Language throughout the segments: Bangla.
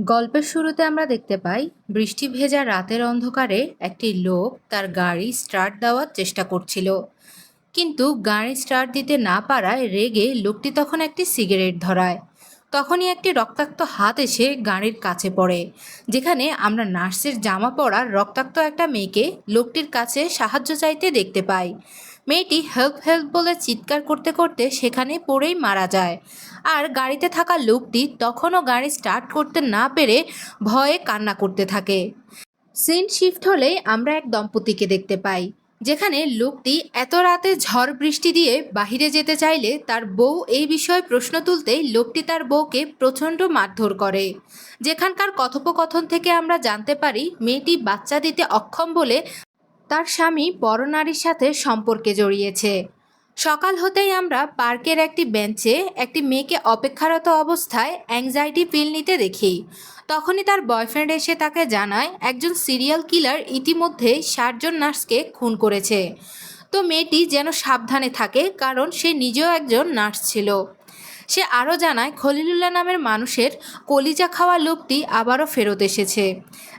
গল্পের শুরুতে আমরা দেখতে পাই, বৃষ্টি ভেজা রাতের অন্ধকারে একটি লোক তার গাড়ি স্টার্ট দেওয়ার চেষ্টা করছিল। কিন্তু গাড়ি স্টার্ট দিতে না পারায় রেগে লোকটি তখন একটি সিগারেট ধরায়। তখনই একটি রক্তাক্ত হাত এসে গাড়ির কাছে পড়ে, যেখানে আমরা নার্সের জামা পরা রক্তাক্ত একটা মেয়েকে লোকটির কাছে সাহায্য চাইতে দেখতে পাই। মেয়েটি হেল্প হেল্প বলে চিৎকার করতে করতে সেখানে পড়েই মারা যায়। আর গাড়িতে থাকা লোকটি তখনও গাড়ি স্টার্ট করতে না পেরে ভয়ে কান্না করতে থাকে। সিন শিফট হলেই আমরা এক দম্পতিকে দেখতে পাই, যেখানে লোকটি এত রাতে ঝড় বৃষ্টি দিয়ে বাহিরে যেতে চাইলে তার বউ এই বিষয়ে প্রশ্ন তুলতেই লোকটি তার বউকে প্রচণ্ড মারধর করে। যেখানকার কথোপকথন থেকে আমরা জানতে পারি, মেয়েটি বাচ্চা দিতে অক্ষম বলে তার স্বামী বড় নারীর সাথে সম্পর্কে জড়িয়েছে। সকাল হতেই আমরা পার্কের একটি বেঞ্চে একটি মেয়েকে অপেক্ষারত অবস্থায় অ্যাংজাইটি পিল নিতে দেখি। তখনই তার বয়ফ্রেন্ড এসে তাকে জানায়, একজন সিরিয়াল কিলার ইতিমধ্যে ষাটজন নার্সকে খুন করেছে। তো মেয়েটি যেন সাবধানে থাকে, কারণ সে নিজেও একজন নার্স ছিল। সে আরও জানায়, খলিলুল্লাহ নামের মানুষের কলিজা খাওয়া লোকটি আবারও ফেরত এসেছে।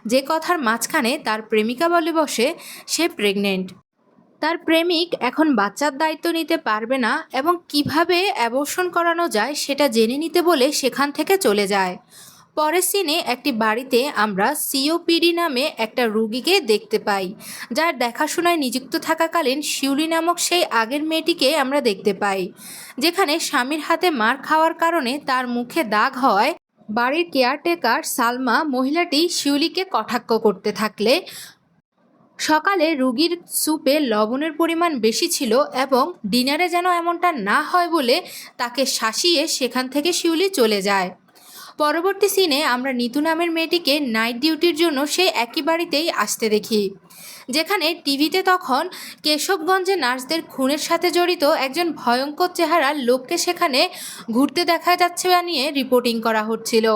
যে কথার মাঝখানে তার প্রেমিকা বলে বসে, সে প্রেগনেন্ট তার প্রেমিক এখন বাচ্চার দায়িত্ব নিতে পারবে না এবং কীভাবে অ্যাবর্ষণ করানো যায় সেটা জেনে নিতে বলে সেখান থেকে চলে যায়। পরের সিনে একটি বাড়িতে আমরা সিওপিডি নামে একটা রুগীকে দেখতে পাই, যার দেখাশোনায় নিযুক্ত থাকাকালীন শিউলি নামক সেই আগের মেয়েটিকে আমরা দেখতে পাই, যেখানে স্বামীর হাতে মার খাওয়ার কারণে তার মুখে দাগ হওয়ায় বাড়ির কেয়ারটেকার সালমা মহিলাটি শিউলিকে কটাক্ষ করতে থাকলে। সকালে রুগীর স্যুপে লবণের পরিমাণ বেশি ছিল এবং ডিনারে যেন এমনটা না হয় বলে তাকে শাসিয়ে সেখান থেকে শিউলি চলে যায়। পরবর্তী সিনে আমরা নিতু নামের মেয়েটিকে নাইট ডিউটির জন্য সেই একই বাড়িতেই আসতে দেখি। যেখানে টিভিতে তখন কেশবগঞ্জে নার্সদের খুনের সাথে জড়িত একজন ভয়ঙ্কর চেহারার লোককে সেখানে ঘুরতে দেখা যাচ্ছে নিয়ে রিপোর্টিং করা হচ্ছিল।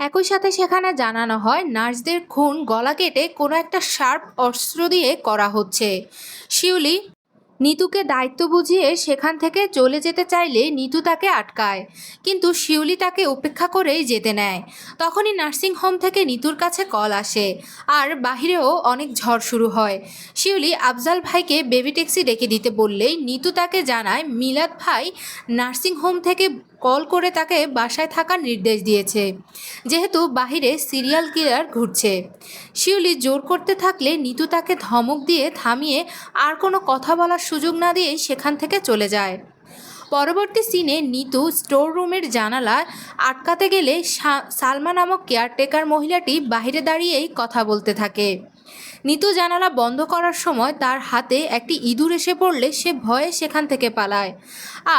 একই সাথে সেখানে জানানো হয়, নার্সদের খুন গলা কেটে কোনো একটা শার্প অস্ত্র দিয়ে করা হচ্ছে। শিউলি নিতুকে দায়িত্ব বুঝিয়ে সেখান থেকে চলে যেতে চাইলে নিতু তাকে আটকায়। কিন্তু শিউলি তাকে উপেক্ষা করেই যেতে নেয়। তখনই নার্সিং হোম থেকে নিতুর কাছে কল আসে আর বাহিরেও অনেক ঝড় শুরু হয়। শিউলি আফজাল ভাইকে বেবি ট্যাক্সি ডেকে দিতে বললেই নিতু তাকে জানায়, মিলাদ ভাই নার্সিং হোম থেকে কল করে তাকে বাসায় থাকার নির্দেশ দিয়েছে। যেহেতু বাহিরে সিরিয়াল কিলার ঘুরছে, শিউলি জোর করতে থাকলে নিতু তাকে ধমক দিয়ে থামিয়ে আর কোনো কথা বলার সুযোগ না দিয়ে সেখান থেকে চলে যায়। পরবর্তী সিনে নিতু স্টোর রুমের জানালা আটকাতে গেলে সালমা নামক কেয়ারটেকার মহিলাটি বাইরে দাঁড়িয়েই কথা বলতে থাকে। নিতু জানালা বন্ধ করার সময় তার হাতে একটি ইঁদুর এসে পড়লে সে ভয়ে সেখান থেকে পালায়।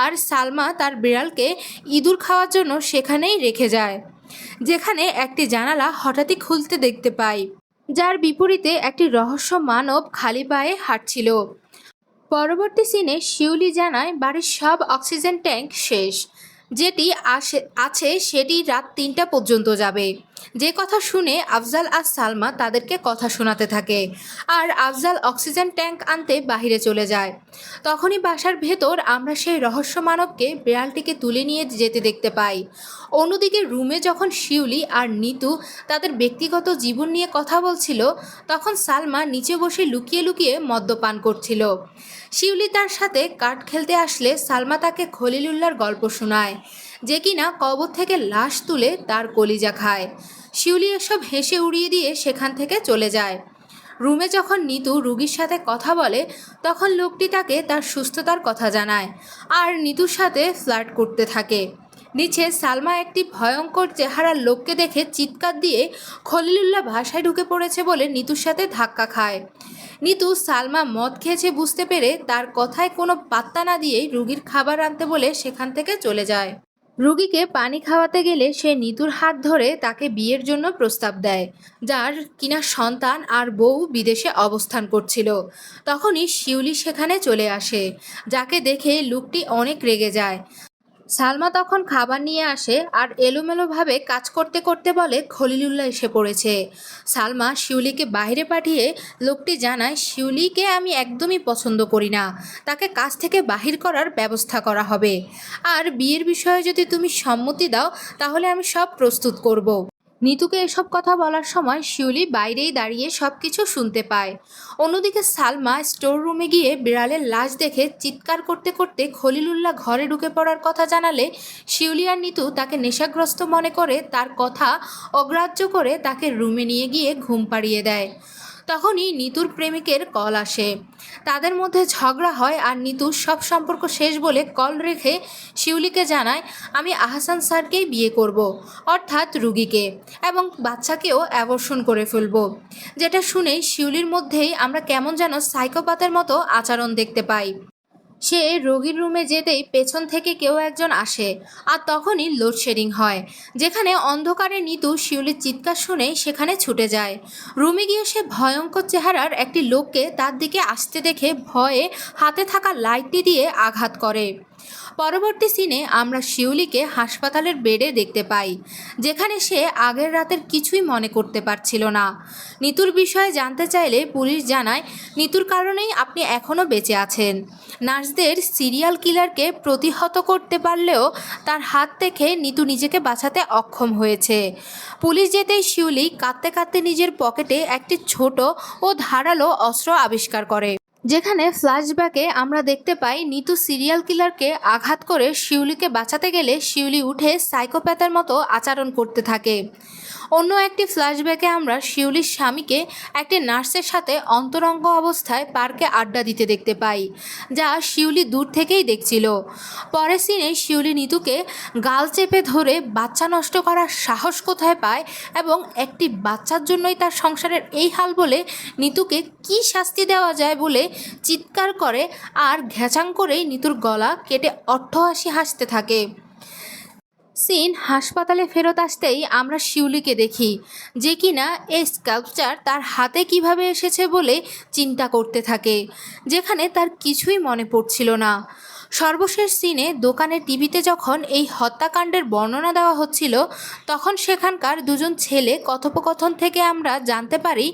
আর সালমা তার বিড়ালকে ইঁদুর খাওয়ার জন্য সেখানেই রেখে যায়, যেখানে একটি জানালা হঠাৎই খুলতে দেখতে পাই যার বিপরীতে একটি রহস্য মানব খালি পায়ে হাঁটছিল। পরবর্তী সিনে শিউলি জানায়, বাড়ির সব অক্সিজেন ট্যাঙ্ক শেষ। যেটি আছে সেটি রাত তিনটা পর্যন্ত যাবে। যে কথা শুনে আফজাল আর সালমা তাদেরকে কথা শোনাতে থাকে আর আফজাল অক্সিজেন ট্যাঙ্ক আনতে বাহিরে চলে যায়। তখনই বাসার ভেতর আমরা সেই রহস্য মানবকে বিড়ালটিকে তুলে নিয়ে যেতে দেখতে পাই। অন্যদিকে রুমে যখন শিউলি আর নিতু তাদের ব্যক্তিগত জীবন নিয়ে কথা বলছিল, তখন সালমা নিচে বসে লুকিয়ে লুকিয়ে মদ্যপান করছিল। শিউলি তার সাথে কাঠ খেলতে আসলে সালমা তাকে খলিলুল্লার গল্প শোনায়। যে কিনা কবর থেকে লাশ তুলে তার কলিজা খায়। শিউলি এসব হেসে উড়িয়ে দিয়ে সেখান থেকে চলে যায়। রুমে যখন নিতু রুগীর সাথে কথা বলে, তখন লোকটি তাকে তার সুস্থতার কথা জানায় আর নিতুর সাথে ফ্লার্ট করতে থাকে। নিচে সালমা একটি ভয়ঙ্কর চেহারার লোককে দেখে চিৎকার দিয়ে খলিলুল্লাহ ভাষায় ঢুকে পড়েছে বলে নিতুর সাথে ধাক্কা খায়। নিতু সালমা মদ খেয়েছে বুঝতে পেরে তার কথায় কোনো পাত্তা না দিয়েই রুগীর খাবার আনতে বলে সেখান থেকে চলে যায়। রুগীকে পানি খাওয়াতে গেলে সে নিতুর হাত ধরে তাকে বিয়ের জন্য প্রস্তাব দেয়, যার কিনা সন্তান আর বউ বিদেশে অবস্থান করছিল। তখনই শিউলি সেখানে চলে আসে, যাকে দেখে লুকটি অনেক রেগে যায়। সালমা তখন খাবার নিয়ে আসে আর এলোমেলোভাবে কাজ করতে করতে বলে, খলিলুল্লাহ এসে পড়েছে। সালমা শিউলিকে বাইরে পাঠিয়ে লোকটি জানায়, শিউলিকে আমি একদমই পছন্দ করি না। তাকে কাজ থেকে বাহির করার ব্যবস্থা করা হবে। আর বিয়ের বিষয়ে যদি তুমি সম্মতি দাও, তাহলে আমি সব প্রস্তুত করব। নিতুকে এসব কথা বলার সময় শিউলি বাইরেই দাঁড়িয়ে সব কিছু শুনতে পায়। অন্যদিকে সালমা স্টোর রুমে গিয়ে বিড়ালের লাশ দেখে চিৎকার করতে করতে খলিলুল্লাহ ঘরে ঢুকে পড়ার কথা জানালে শিউলি আর নিতু তাকে নেশাগ্রস্ত মনে করে তার কথা অগ্রাহ্য করে তাকে রুমে নিয়ে গিয়ে ঘুম পাড়িয়ে দেয়। তখনই নিতুর প্রেমিকের কল আসে। তাদের মধ্যে ঝগড়া হয় আর নিতু সব সম্পর্ক শেষ বলে কল রেখে শিউলিকে জানায়, আমি আহসান স্যারকেই বিয়ে করব, অর্থাৎ রুগীকে, এবং বাচ্চাকেও অ্যাবর্ষণ করে ফেলব। যেটা শুনেই শিউলির মধ্যেই আমরা কেমন যেন সাইকোপাতের মতো আচরণ দেখতে পাই। সে রোগীর রুমে যেতেই পেছন থেকে কেউ একজন আসে আর তখনই লোডশেডিং হয়, যেখানে অন্ধকারে নিতু শিউলির চিৎকার শুনে সেখানে ছুটে যায়। রুমে গিয়ে সে ভয়ঙ্কর চেহারার একটি লোককে তার দিকে আসতে দেখে ভয়ে হাতে থাকা লাইটটি দিয়ে আঘাত করে। পরবর্তী সিনে আমরা শিউলিকে হাসপাতালের বেডে দেখতে পাই, যেখানে সে আগের রাতের কিছুই মনে করতে পারছিল না। নিতুর বিষয়ে জানতে চাইলে পুলিশ জানায়, নিতুর কারণেই আপনি এখনও বেঁচে আছেন। নার্সদের সিরিয়াল কিলারকে প্রতিহত করতে পারলেও তার হাত থেকে নিতু নিজেকে বাঁচাতে অক্ষম হয়েছে। পুলিশ যেতেই শিউলি কাঁদতে কাঁদতে নিজের পকেটে একটি ছোট ও ধারালো অস্ত্র আবিষ্কার করে। যেখানে ফ্ল্যাশব্যাকে আমরা দেখতে পাই নিতু সিরিয়াল কিলারকে আঘাত করে শিউলিকে বাঁচাতে গেলে শিউলি উঠে সাইকোপ্যাথের মতো আচরণ করতে থাকে। অন্য একটি ফ্ল্যাশব্যাকে আমরা শিউলির স্বামীকে একটি নার্সের সাথে অন্তরঙ্গ অবস্থায় পার্কে আড্ডা দিতে দেখতে পাই, যা শিউলি দূর থেকেই দেখছিল। পরের সিনে শিউলি নিতুকে গাল চেপে ধরে বাচ্চা নষ্ট করার সাহস কোথায় পায় এবং একটি বাচ্চার জন্যই তার সংসারের এই হাল বলে নিতুকে কি শাস্তি দেওয়া যায় বলে চিৎকার করে আর ঘ্যাচাং করেই নিতুর গলা কেটে অট্টহাসি হাসতে থাকে। সিন হাসপাতালে ফেরত আসতেই আমরা শিউলিকে দেখি, যে কিনা এই স্কাল্পচার তার হাতে কীভাবে এসেছে বলে চিন্তা করতে থাকে, যেখানে তার কিছুই মনে পড়ছিল না। সর্বশেষ সিনে দোকানের টিভিতে যখন এই হত্যাকাণ্ডের বর্ণনা দেওয়া হচ্ছিল, তখন সেখানকার দুজন ছেলে কথোপকথন থেকে আমরা জানতে পারি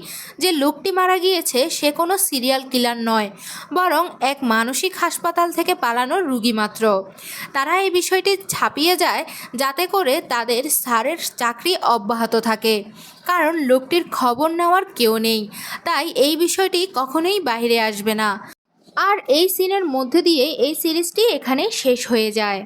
যে লোকটি মারা গিয়েছে সে কোনো সিরিয়াল কিলার নয়, বরং এক মানসিক হাসপাতাল থেকে পালানো রুগী মাত্র। তারা এই বিষয়টি ছাপিয়ে যায় যাতে করে তাদের স্যারের চাকরি অব্যাহত থাকে, কারণ লোকটির খবর নেওয়ার কেউ নেই, তাই এই বিষয়টি কখনোই বাইরে আসবে না। আর এই সিনের মধ্যে দিয়ে এই সিরিজটি এখানে শেষ হয়ে যায়।